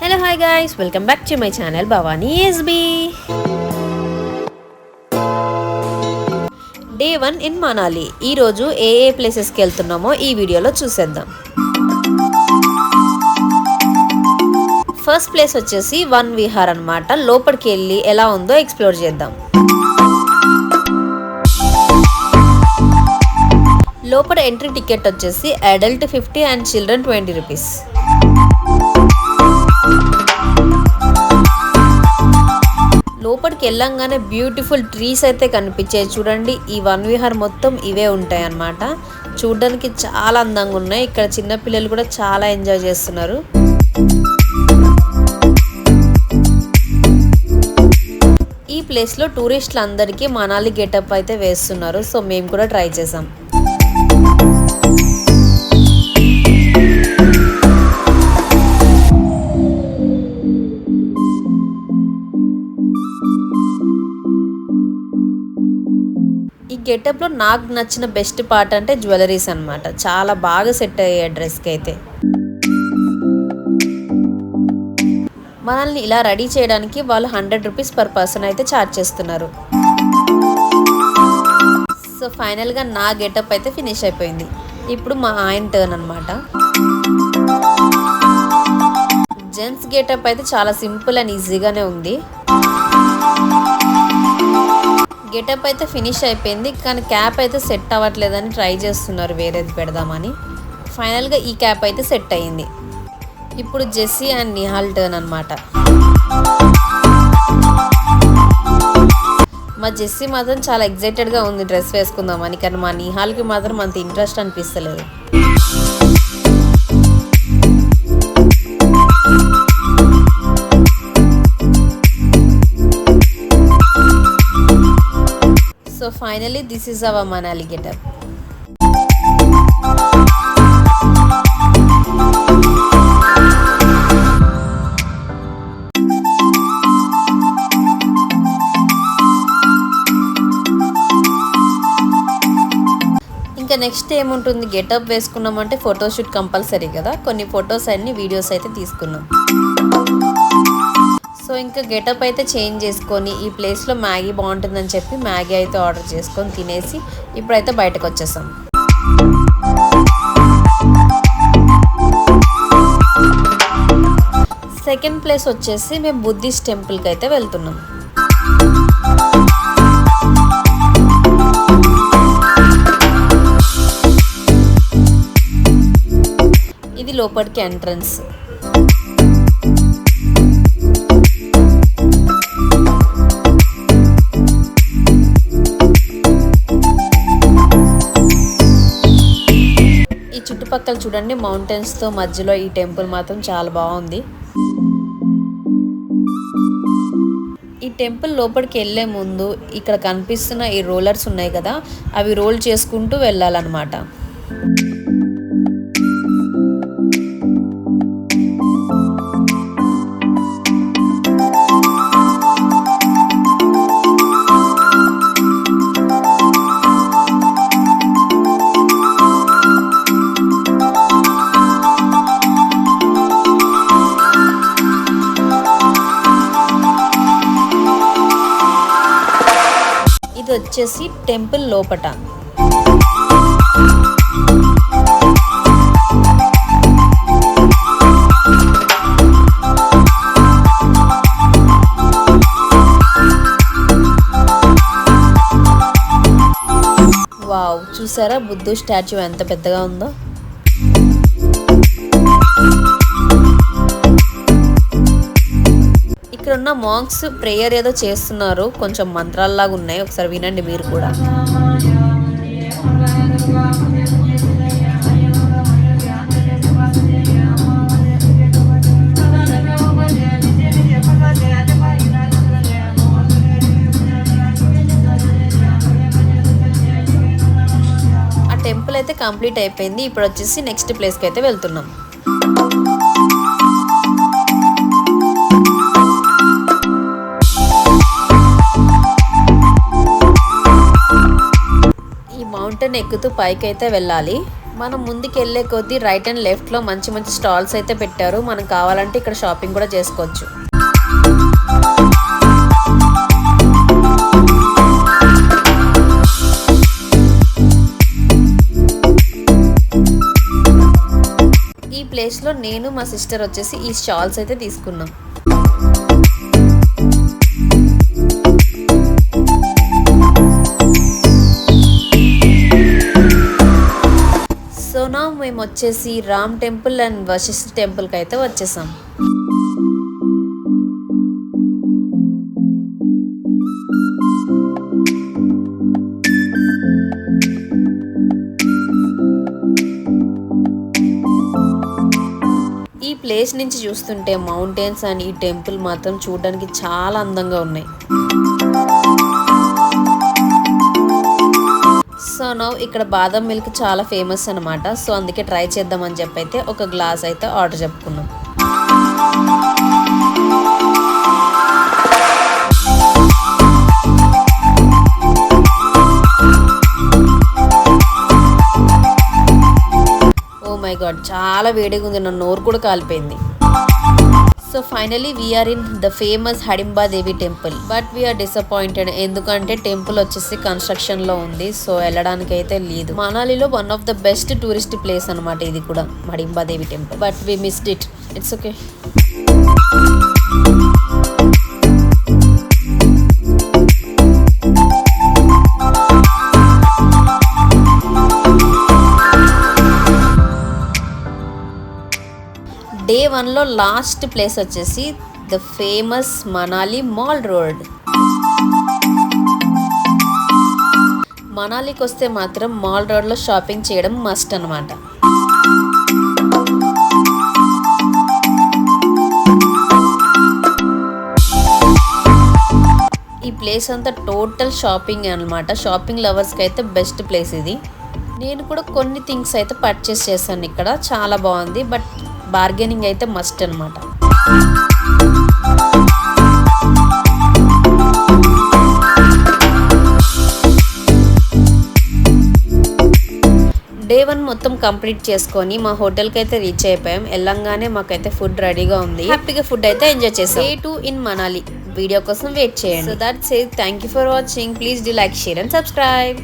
Hello hi guys welcome back to my channel Bhavani SB day one in Manali ఈరోజు ఏ ఏ ప్లేసెస్కి వెళ్తున్నామో ఈ వీడియోలో చూసేద్దాం. ఫస్ట్ ప్లేస్ వచ్చేసి వన్ విహార్ అన్నమాట. లోపలికి వెళ్ళి ఎలా ఉందో ఎక్స్ప్లోర్ చేద్దాం. లోపల ఎంట్రీ టికెట్ వచ్చేసి adult fifty and children twenty rupees లోపలికి వెళ్ళంగానే బ్యూటిఫుల్ ట్రీస్ అయితే కనిపించాయి. చూడండి ఈ వన్ విహార్ మొత్తం ఇవే ఉంటాయి అన్నమాట చూడడానికి చాలా అందంగా ఉన్నాయి. ఇక్కడ చిన్న పిల్లలు కూడా చాలా ఎంజాయ్ చేస్తున్నారు. ఈ ప్లేస్లో టూరిస్టులు అందరికీ మనాలి గెటప్ అయితే వేస్తున్నారు. సో మేము కూడా ట్రై చేసాం. గెటప్లో నాకు నచ్చిన బెస్ట్ పార్ట్ అంటే జ్యువెలరీస్ అనమాట చాలా బాగా సెట్ అయ్యాయి డ్రెస్కి అయితే మనల్ని ఇలా రెడీ చేయడానికి వాళ్ళు హండ్రెడ్ రూపీస్ పర్ పర్సన్ అయితే ఛార్జ్ చేస్తున్నారు. సో ఫైనల్గా నా గెటప్ అయితే ఫినిష్ అయిపోయింది. ఇప్పుడు మా ఆయన టర్న్ అనమాట జెంట్స్ గెటప్ అయితే చాలా సింపుల్ అండ్ ఈజీగానే ఉంది. గెటప్ అయితే ఫినిష్ అయిపోయింది కానీ క్యాప్ అయితే సెట్ అవ్వట్లేదని ట్రై చేస్తున్నారు వేరేది పెడదామని. ఫైనల్గా ఈ క్యాప్ అయితే సెట్ అయ్యింది. ఇప్పుడు జెస్సీ అండ్ నిహాల్ టర్న్ అనమాట మా జెస్సీ మాత్రం చాలా ఎగ్జైటెడ్గా ఉంది డ్రెస్ వేసుకుందామని కానీ మా నిహాల్కి మాత్రం అంత interest అనిపిస్తలేదు. Finally this is our Manali getup ఇంకా నెక్స్ట్ ఏముంటుంది? గెటప్ వేసుకున్నామంటే ఫోటోషూట్ కంపల్సరీ కదా? కొన్ని ఫొటోస్ అన్ని వీడియోస్ అయితే తీసుకున్నాం. సో ఇంకా గెటప్ అయితే చేంజ్ చేసుకొని ఈ ప్లేస్లో మ్యాగీ బాగుంటుందని చెప్పి మ్యాగీ అయితే ఆర్డర్ చేసుకొని తినేసి ఇప్పుడైతే బయటకు వచ్చేసాం. సెకండ్ ప్లేస్ వచ్చేసి మేము బుద్ధిస్ట్ టెంపుల్కి అయితే వెళ్తున్నాం. ఇది లోపలికి ఎంట్రన్స్ చుట్టుపక్కల చూడండి మౌంటైన్స్తో మధ్యలో ఈ టెంపుల్ మాత్రం చాలా బాగుంది. ఈ టెంపుల్ లోపలికి వెళ్ళే ముందు ఇక్కడ కనిపిస్తున్న ఈ రోలర్స్ ఉన్నాయి కదా అవి రోల్ చేసుకుంటూ వెళ్ళాలన్నమాట. వచ్చేసి టెంపుల్ లోపట. వావ్ చూసారా బుద్ధు స్టాచ్యూ ఎంత పెద్దగా ఉందో? ఉన్న మాంక్స్ ప్రేయర్ ఏదో చేస్తున్నారు. కొంచెం మంత్రాల్లాగా ఉన్నాయి. ఒకసారి వినండి మీరు కూడా. ఆ టెంపుల్ అయితే కంప్లీట్ అయిపోయింది. ఇప్పుడు వచ్చేసి నెక్స్ట్ ప్లేస్కి అయితే వెళ్తున్నాం. ఈ ఎక్కుతూ పైకి అయితే వెళ్ళాలి. మనం ముందుకు వెళ్ళే కొద్దీ రైట్ అండ్ లెఫ్ట్లో మంచి మంచి స్టాల్స్ అయితే పెట్టారు. మనం కావాలంటే ఇక్కడ షాపింగ్ కూడా చేసుకోవచ్చు. ఈ ప్లేస్లో నేను మా సిస్టర్ వచ్చేసి ఈ స్టాల్స్ అయితే తీసుకున్నాం. వచ్చేసి రామ్ టెంపుల్ అండ్ వశిష్ఠ టెంపుల్కి అయితే వచ్చేసాం. ఈ ప్లేస్ నుంచి చూస్తుంటే మౌంటైన్స్ అండ్ ఈ టెంపుల్ మాత్రం చూడడానికి చాలా అందంగా ఉన్నాయి. సో నో ఇక్కడ బాదం మిల్క్ చాలా ఫేమస్ అనమాట సో అందుకే ట్రై చేద్దామని చెప్పి అయితే ఒక గ్లాస్ అయితే ఆర్డర్ చెప్పుకున్నాం. ఓ మై గాడ్ చాలా వేడిగా ఉంది. నా నోరు కూడా కాలిపోయింది. So finally we're in the famous Hadimba Devi temple but we're disappointed ఎందుకంటే టెంపుల్ వచ్చేసి కన్స్ట్రక్షన్లో ఉంది. సో వెళ్ళడానికి అయితే లేదు. మనాలిలో one of the best tourist place అనమాట ఇది కూడా. Hadimba Devi temple but we missed it it's okay వన్లో లాస్ట్ ప్లేస్ వచ్చేసి the famous Manali mall road. మనాలికి వస్తే మాత్రం మాల్ రోడ్లో షాపింగ్ చేయడం మస్ట్ అనమాట ఈ ప్లేస్ అంతా టోటల్ షాపింగ్ అనమాట షాపింగ్ లవర్స్కి అయితే బెస్ట్ ప్లేస్ ఇది. నేను కూడా కొన్ని థింగ్స్ అయితే పర్చేస్ చేశాను ఇక్కడ. చాలా బాగుంది. బట్ బార్గెనింగ్ అయితే మస్ట్ అనమాట డే వన్ మొత్తం కంప్లీట్ చేసుకొని మా హోటల్కి అయితే రీచ్ అయిపోయాం. వెళ్ళంగానే మాకైతే ఫుడ్ రెడీగా ఉంది. హ్యాపీగా ఫుడ్ అయితే ఎంజాయ్ చేసాం. Day two in Manali video కోసం వెయిట్ చేయండి. So that say thank you for watching please do like share and subscribe